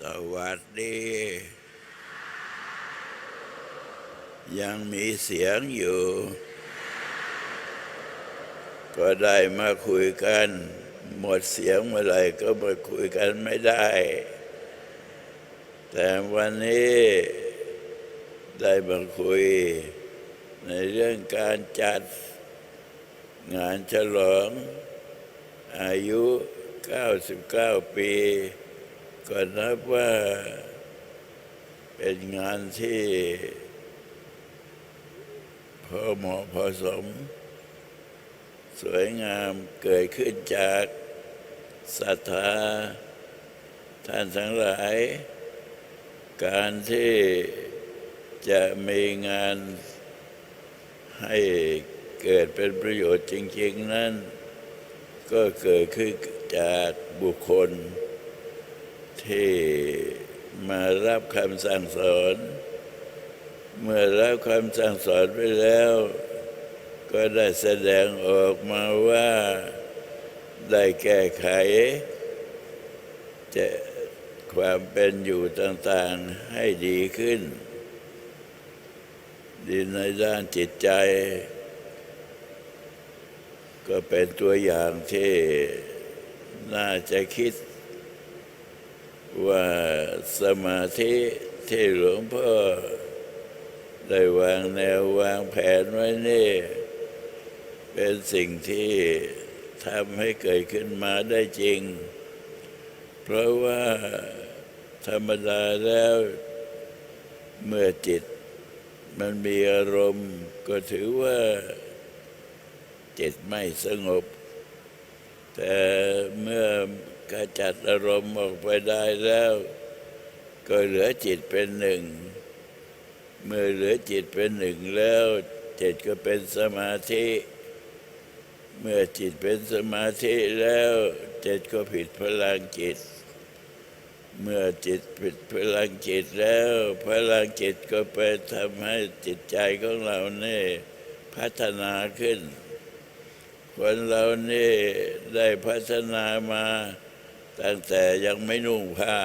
สวัสดี ยังมีเสียงอยู่ ก็ได้มาคุยกัน หมดเสียงเมื่อไหร่ก็มาคุยกันไม่ได้ แต่วันนี้ได้มาคุย ในเรื่องการจัด งานฉลองอายุ 99 ปี ก็นับว่าเป็นงานที่พอเหมาะพอสม สวยงามเกิดขึ้นจากศรัทธาท่านทั้งหลาย การที่จะมีงานให้เกิดเป็นประโยชน์จริง ๆ นั้น ก็เกิดขึ้นจากบุคคล ที่มารับคำสั่งสอน เมื่อรับคำสั่งสอนไปแล้ว ก็ได้แสดงออกมาว่าได้แก้ไข จะความเป็นอยู่ต่างๆให้ดีขึ้น ดีในด้านจิตใจ ก็เป็นตัวอย่างที่น่าจะคิด ว่าสมาธิที่หลวงพ่อได้วางแนววางแผนไว้นี่ เป็นสิ่งที่ทำให้เกิดขึ้นมาได้จริง เพราะว่าธรรมดาแล้วเมื่อจิตมันมีอารมณ์ก็ถือว่าจิตไม่สงบ แต่เมื่อ กจัดอารมณ์ออกไปได้แล้ว ก็เหลือจิตเป็นหนึ่ง เมื่อเหลือจิตเป็นหนึ่งแล้ว จิตก็เป็นสมาธิ เมื่อจิตเป็นสมาธิแล้ว จิตก็ผิดพลังจิต เมื่อจิตผิดพลังจิตแล้ว พลังจิตก็ไปทำให้จิตใจของเราเนี่ยพัฒนาขึ้นคนเรานี่ได้พัฒนามา ตั้งแต่ยังไม่นุ่งผ้า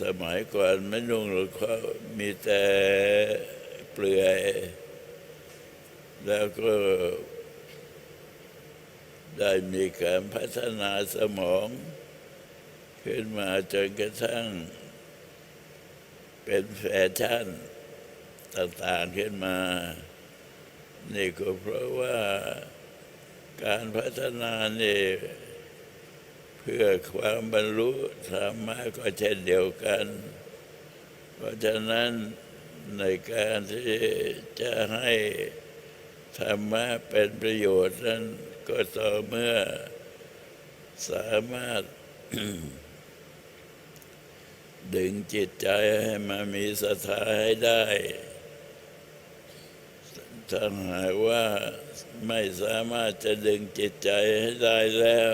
สมัยก่อนไม่นุ่งหรอกเขามีแต่เปลือย แล้วก็ได้มีการพัฒนาสมอง ขึ้นมาจนกระทั่ง เป็นแฟชั่นต่างๆขึ้นมา นี่ก็เพราะว่าการพัฒนานี่ เพื่อความบรรลุธรรมะก็เช่นเดียวกัน เพราะฉะนั้นในการที่จะให้ธรรมะเป็นประโยชน์นั้นก็ต่อเมื่อสามารถ ดึงจิตใจให้มามีศรัทธาให้ได้ถ้าหากว่าไม่สามารถจะดึงจิตใจให้ได้แล้ว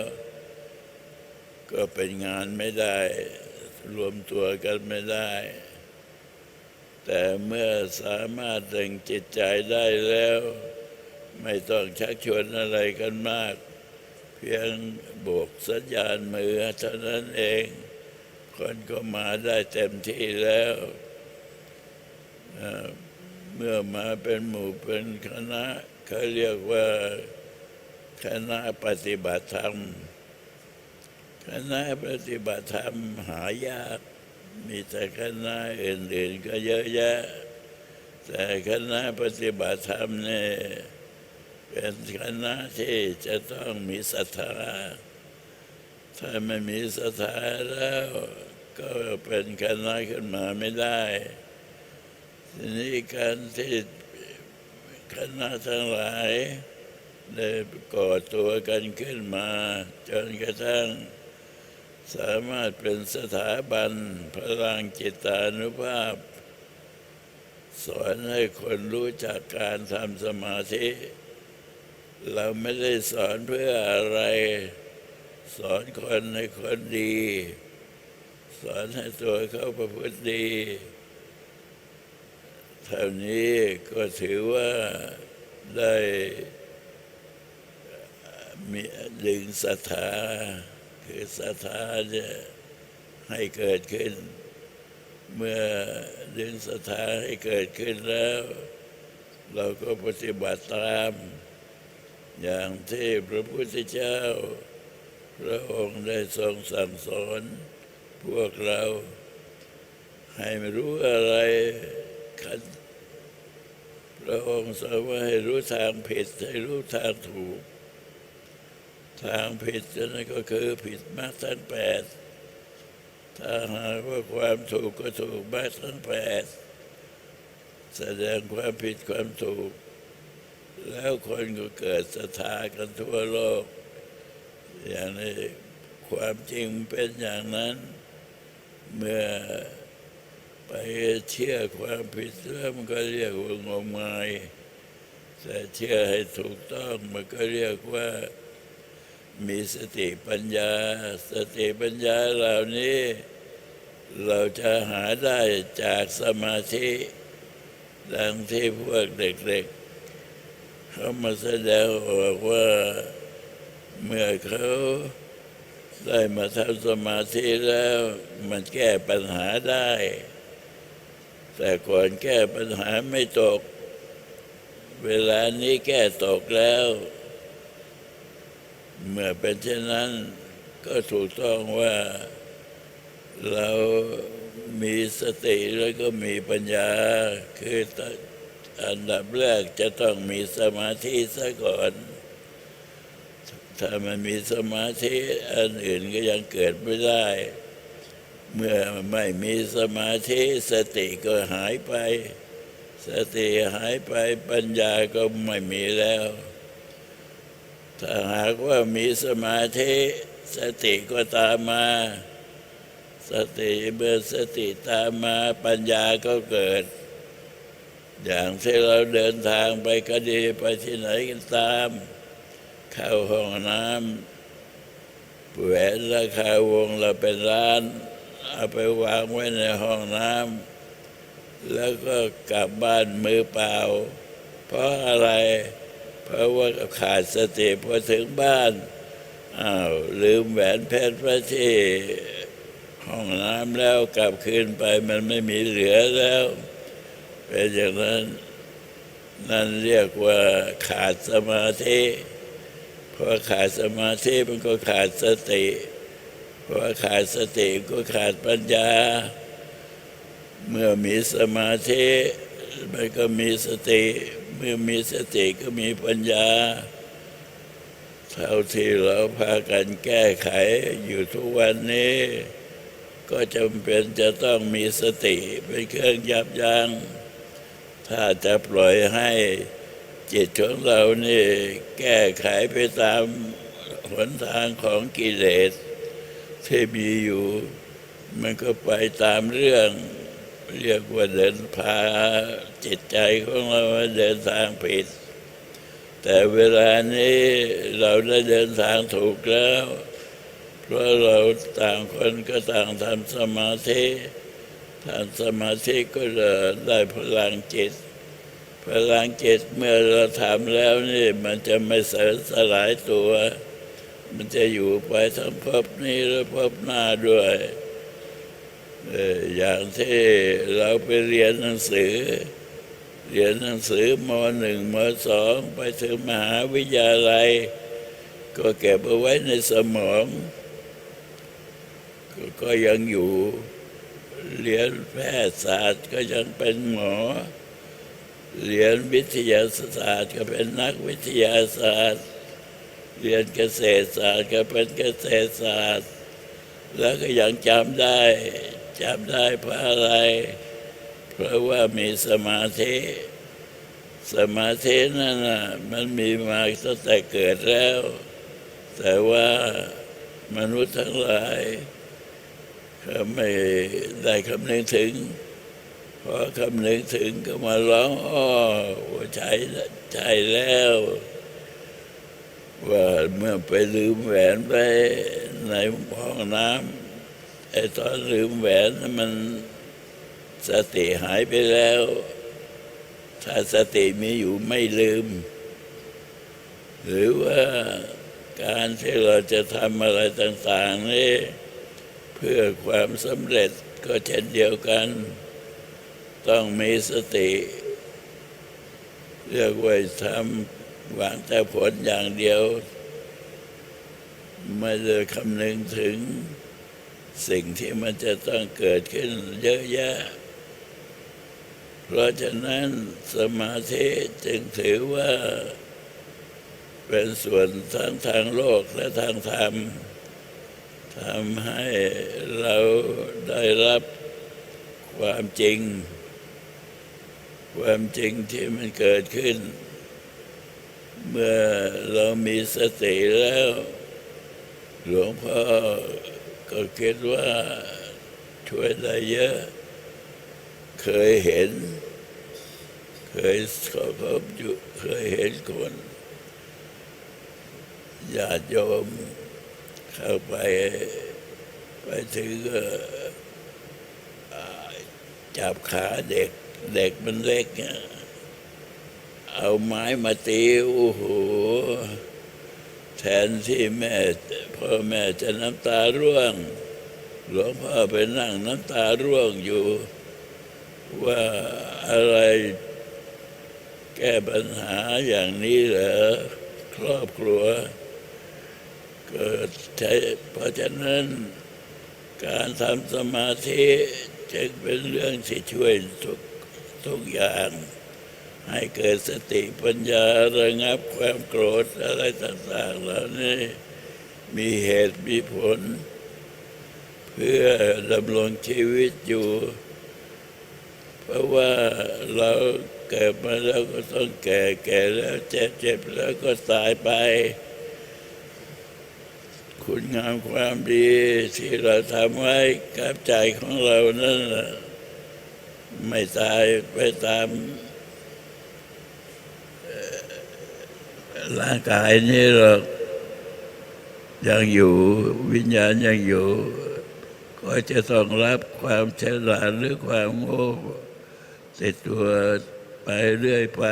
ก็เป็นงานไม่ได้ รวมตัวกันไม่ได้ แต่เมื่อสามารถดึงจิตใจได้แล้ว ไม่ต้องชักชวนอะไรกันมาก เพียงโบกสัญญาณมือเท่านั้นเอง คนก็มาได้เต็มที่แล้วเอ่อเมื่อมาเป็นหมู่เป็นคณะเขาเรียกว่าคณะปฏิบัติธรรม คณะปฏิบัติธรรมหายาก มีแต่คณะอื่นๆก็เยอะแยะ แต่คณะปฏิบัติธรรมเนี่ยเป็นคณะที่จะต้องมีศรัทธา ถ้าไม่มีศรัทธาแล้วก็เป็นคณะขึ้นมาไม่ได้ ทีนี้การที่คณะทั้งหลายได้ก่อตัวกันขึ้นมา จนกระทั่ง สามารถเป็นสถาบันพลังจิตานุภาพ สอนให้คนรู้จักการทำสมาธิ เราไม่ได้สอนเพื่ออะไร สอนคนให้คนดี สอนให้ตัวเขาประพฤติดีเท่านี้ก็ถือว่าได้มีดึงศรัทธา คือศรัทธาเนี่ยให้เกิดขึ้น เมื่อดึงศรัทธาให้เกิดขึ้นแล้ว เราก็ปฏิบัติตาม อย่างที่พระพุทธเจ้า พระองค์ได้ทรงสั่งสอน พวกเราให้รู้อะไรขันพระองค์สอนว่าให้รู้ทางผิดให้รู้ทางถูก ทางผิดนั่นก็คือผิดมรรคทั้งแปดถ้าหากว่าความถูกก็ถูกมรรคทั้งแปดแสดงความผิดความถูก แล้วคนก็เกิดศรัทธากันทั่วโลก อย่างนี้ความจริงเป็นอย่างนั้น เมื่อไปเชื่อความผิดแล้วมันก็เรียกว่างมงายแต่เชื่อให้ถูกต้องมันก็เรียกว่า มีสติปัญญา สติปัญญาเหล่านี้ เราจะหาได้จากสมาธิดังที่พวกเด็กๆเขามาแสดงออกว่าเมื่อเขาได้มาทำสมาธิแล้ว มันแก้ปัญหาได้ แต่ก่อนแก้ปัญหาไม่ตก เวลานี้แก้ตกแล้ว เมื่อเป็นเช่นนั้นก็ถูกต้องว่าเรามีสติแล้วก็มีปัญญา คืออันดับแรกจะต้องมีสมาธิซะก่อน ถ้ามันมีสมาธิอันอื่นก็ยังเกิดไม่ได้ เมื่อไม่มีสมาธิสติก็หายไป สติหายไปปัญญาก็ไม่มีแล้ว ถ้าหากว่ามีสมาธิสติก็ตามมา สติเมื่อสติตามมาปัญญาก็เกิด อย่างที่เราเดินทางไปก็ดีไปที่ไหนก็ตาม เข้าห้องน้ำแหวนราคาวงเราเป็นร้าน เอาไปวางไว้ในห้องน้ำแล้วก็กลับบ้านมือเปล่า เพราะอะไร เพราะว่าขาดสติพอถึงบ้านอ้าวลืมแหวนเพชรไว้ที่ห้องน้ำแล้วกลับคืนไปมันไม่มีเหลือแล้วเป็นอย่างนั้นนั่นเรียกว่าขาดสมาธิพอขาดสมาธิมันก็ขาดสติพอขาดสติก็ขาดปัญญา เมื่อมีสมาธิมันก็มีสติ เมื่อมีสติก็มีปัญญา เท่าที่เราพากันแก้ไขอยู่ทุกวันนี้ ก็จำเป็นจะต้องมีสติเป็นเครื่องยับยัง้งถ้าจะปล่อยให้จิตของเรานี่แก้ไขไปตามหนทางของกิเลสที่มีอยู่ มันก็ไปตามเรื่อง เรียกว่าเดินพาจิตใจของเราเดินทางผิด แต่เวลานี้เราได้เดินทางถูกแล้ว เพราะเราต่างคนก็ต่างทำสมาธิทำสมาธิก็จะได้พลังจิต พลังจิตเมื่อเราทำแล้วนี่มันจะไม่เสสลายตัว มันจะอยู่ไปทั้งภพนี้และภพหน้าด้วย อย่างที่เราไปเรียนหนังสือ เรียนหนังสือมหนึ่งมสองไปถึงมหาวิทยาลัย ก็เก็บเอาไว้ในสมองกก็ยังอยู่เรียนแพทยศาสตร์ก็ยังเป็นหมอ เรียนวิทยาศาสตร์ก็เป็นนักวิทยาศาสตร์ เรียนเกษตรศาสตร์ก็เป็นเกษตรศาสตร์ แล้วก็ยังจำได้ จำได้เพราะอะไร เพราะว่ามีสมาธิ สมาธินั่นน่ะมันมีมาตั้งแต่เกิดแล้ว แต่ว่ามนุษย์ทั้งหลายเขาไม่ได้คำนึงถึงพอคำนึงถึงก็มาร้องอ้อว่าใช่ใช่แล้ว ว่าเมื่อไปลืมแหวนไปในห้องน้ำ ไอ้ตอนลืมแหวนนั้นมันสติหายไปแล้ว ถ้าสติมีอยู่ไม่ลืม หรือว่าการที่เราจะทำอะไรต่าง ๆ นี่ เพื่อความสำเร็จก็เช่นเดียวกัน ต้องมีสติเรียกว่าทำหวังแต่ผลอย่างเดียว ไม่ได้คำนึงถึง สิ่งที่มันจะต้องเกิดขึ้นเยอะแยะ เพราะฉะนั้นสมาธิจึงถือว่า เป็นส่วนทั้งทางโลกและทางธรรมทำให้เราได้รับความจริง ความจริงที่มันเกิดขึ้น เมื่อเรามีสติแล้ว หลวงพ่อ ก็คิดว่าช่วยได้เยอะ เคยเห็น เคยเขาพบอยู่เคยเห็นคนญาติโยมเข้าไป ไปถึงก็อ่าจับขาเด็ก เด็กมันเล็กเนี่ยเอาไม้มาตีโอ้โห แทนที่แม่พ่อแม่จะน้ำตาร่วง หลวงพ่อไปนั่งน้ำตาร่วงอยู่ ว่าอะไรแก้ปัญหาอย่างนี้เหรอครอบครัว เกิดใช้เพราะฉะนั้น การทำสมาธิจึงเป็นเรื่องที่ช่วยทุกทุกอย่าง ให้เกิดสติปัญญาระงับความโกรธอะไรต่างๆเหล่านี้ มีเหตุมีผล เพื่อดำรงชีวิตอยู่ เพราะว่าเราเกิดมาแล้วก็ต้องแก่แก่แล้วเจ็บเจ็บแล้วก็ตายไป คุณงามความดีที่เราทำไว้กับใจของเรานั่นน่ะไม่ตายไปตามเอ่อ ร่างกายนี้หรอกยังอยู่วิญญาณยังอยู่ ก็จะต้องรับความฉลาดหรือความโง่ติดตัวไปเรื่อยไป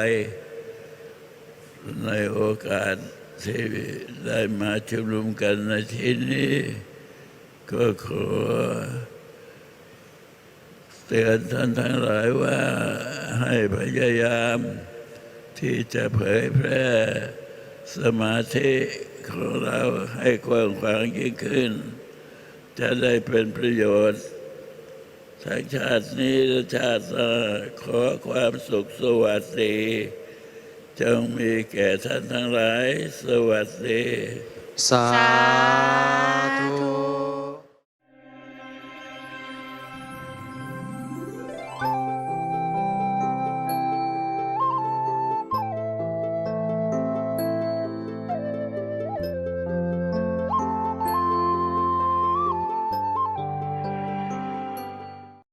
ในโอกาสที่ได้มาชุมนุมกันในที่นี้ ก็ขอเตือนท่านทั้งหลายว่าให้พยายาม ที่จะเผยแพร่สมาธิของเราให้กว้างขวางยิ่งขึ้น จะได้เป็นประโยชน์ทั้งชาตินี้และชาติหน้าขอความสุขสวัสดีจงมีแก่ท่านทั้งหลาย สวัสดี สา